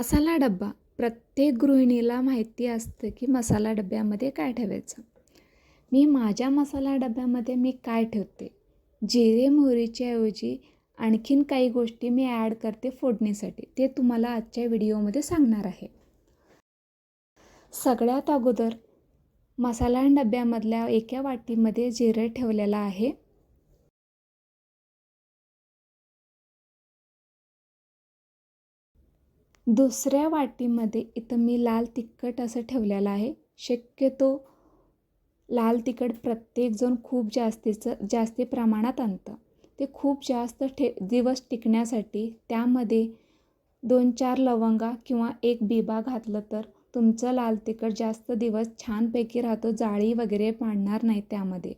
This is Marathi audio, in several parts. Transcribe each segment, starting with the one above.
मसाला डब्बा. प्रत्येक गृहिणीला माहिती असतं की मसाला डब्यामध्ये काय ठेवायचं. मी माझ्या मसाला डब्यामध्ये मी काय ठेवते? जिरे मोहरीच्या ऐवजी आणखीन काही गोष्टी मी ॲड करते फोडणीसाठी. ते तुम्हाला आजच्या व्हिडिओमध्ये सांगणार आहे. सगळ्यात अगोदर मसाला डब्यामधल्या एका वाटीमध्ये जिरे ठेवलेलं आहे. दुसऱ्या वाटीमध्ये इथं मी लाल तिखट असं ठेवलेलं आहे. शक्यतो लाल तिखट प्रत्येकजण खूप जास्तीचं जास्ती प्रमाणात आणतं. ते खूप जास्त ठे दिवस टिकण्यासाठी त्यामध्ये दोन चार लवंगा किंवा एक बिबा घातलं तर तुमचं लाल तिखट जास्त दिवस छानपैकी राहतो जाळी वगैरे पाडणार नाही त्यामध्ये.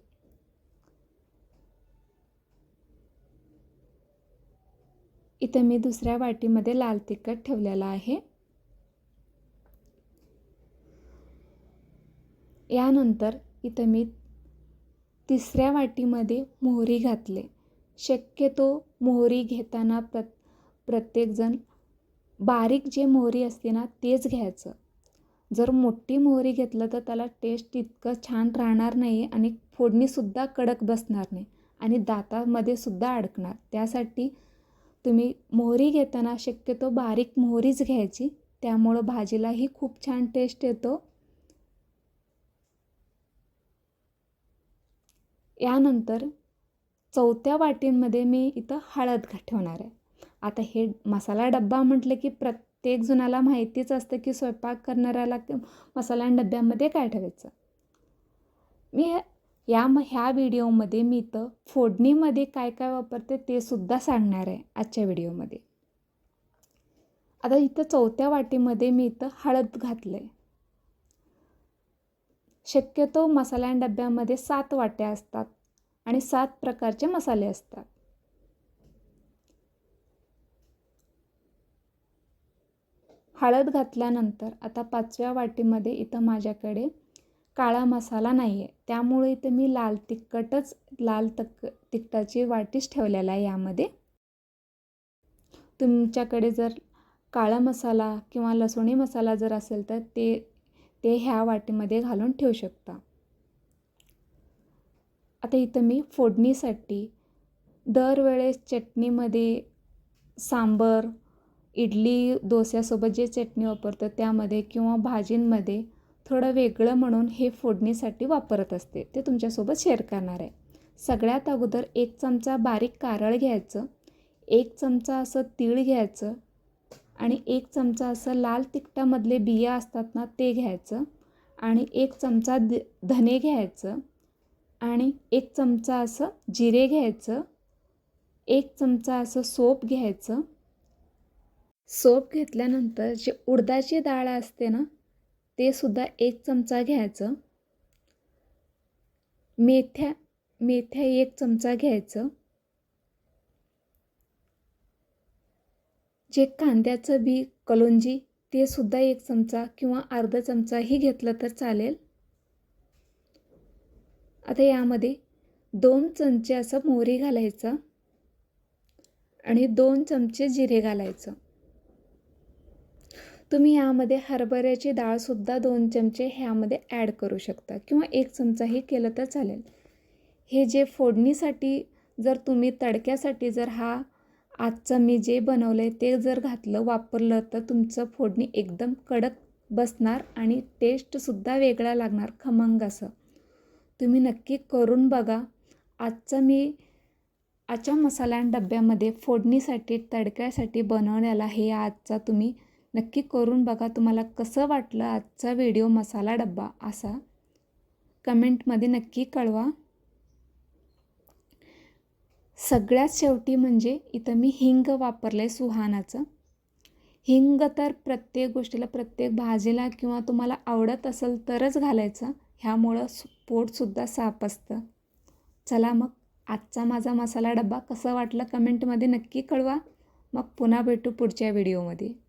इथं मी दुसऱ्या वाटीमध्ये लाल तिखट ठेवलेला आहे. यानंतर इथं मी तिसऱ्या वाटीमध्ये मोहरी घातले. शक्यतो मोहरी घेताना प्र प्रत्येकजण बारीक जे मोहरी असते ना तेच घ्यायचं. जर मोठी मोहरी घेतलं तर त्याला टेस्ट इतकं छान राहणार नाही आणि फोडणीसुद्धा कडक बसणार नाही आणि दातामध्ये सुद्धा अडकणार. त्यासाठी तुम्ही मोहरी घेताना शक्यतो बारीक मोहरीच घ्यायची. त्यामुळं भाजीलाही खूप छान टेस्ट येतो. यानंतर चौथ्या वाटींमध्ये मी इथं हळद ठेवणार आहे. आता हे मसाला डब्बा म्हटलं की प्रत्येक जुनाला माहितीच असतं की स्वयंपाक करणाऱ्याला मसाला डब्यामध्ये काय ठेवायचं? मी या मग ह्या व्हिडिओमध्ये मी इथं फोडणीमध्ये काय काय वापरते ते सुद्धा सांगणार आहे आजच्या व्हिडिओमध्ये. आता इथं चौथ्या वाटीमध्ये मी इथं हळद घातलं आहे शक्यतो मसाल्या डब्यामध्ये सात वाट्या असतात आणि सात प्रकारचे मसाले असतात. हळद घातल्यानंतर आता पाचव्या वाटीमध्ये इथं माझ्याकडे काळा मसाला नाही आहे त्यामुळे इथं मी लाल तिखटच लाल तक तिखटाची वाटीच ठेवलेला आहे यामध्ये. तुमच्याकडे जर काळा मसाला किंवा लसुणी मसाला जर असेल तर ते ते ह्या वाटीमध्ये घालून ठेवू शकता. आता इथं मी फोडणीसाठी दरवेळेस चटणीमध्ये सांबर इडली डोस्यासोबत जे चटणी वापरतं त्यामध्ये किंवा भाजींमध्ये थोडं वेगळं म्हणून हे फोडणीसाठी वापरत असते. ते तुमच्यासोबत शेअर करणार आहे. सगळ्यात अगोदर एक चमचा बारीक कारळ घ्यायचं एक चमचा असं तीळ घ्यायचं आणि एक चमचा असं लाल तिखटामधले बिया असतात ना ते घ्यायचं आणि एक चमचा द धने घ्यायचं आणि एक चमचा असं जिरे घ्यायचं एक चमचा असं सोप घ्यायचं. सोप घेतल्यानंतर जे उडदाची डाळ असते ना ते सुद्धा एक चमचा घ्यायचं. मेथ्या मेथ्या एक चमचा घ्यायचं. जे कांद्याचं बी कलोंजी ते सुद्धा एक चमचा किंवा अर्धा चमचाही घेतलं तर चालेल. आता यामध्ये दोन चमचे असं मोहरी घालायचं आणि दोन चमचे जिरे घालायचं. तुम्ही यामध्ये हरभऱ्याची डाळसुद्धा दोन चमचे ह्यामध्ये ॲड करू शकता किंवा एक चमचाही केलं तर चालेल. हे जे फोडणीसाठी जर तुम्ही तडक्यासाठी जर हा आजचं मी जे बनवलं आहे ते जर घातलं वापरलं तर तुमचं फोडणी एकदम कडक बसणार आणि टेस्टसुद्धा वेगळा लागणार खमंग असं. तुम्ही नक्की करून बघा. आजचं मी आजच्या मसाल्या डब्यामध्ये फोडणीसाठी तडक्यासाठी बनवण्याला हे आजचा तुम्ही नक्की करून बघा तुम्हाला कसं वाटलं आजचा व्हिडिओ मसाला डब्बा असा. कमेंटमध्ये नक्की कळवा. सगळ्यात शेवटी म्हणजे इथं मी हिंग वापरलं आहे सुहानाचं. हिंग तर प्रत्येक गोष्टीला प्रत्येक भाजीला किंवा तुम्हाला आवडत असेल तरच घालायचं. ह्यामुळं पोटसुद्धा साफ असतं. चला मग आजचा माझा मसाला डब्बा कसा वाटला कमेंटमध्ये नक्की कळवा. मग पुन्हा भेटू पुढच्या व्हिडिओमध्ये.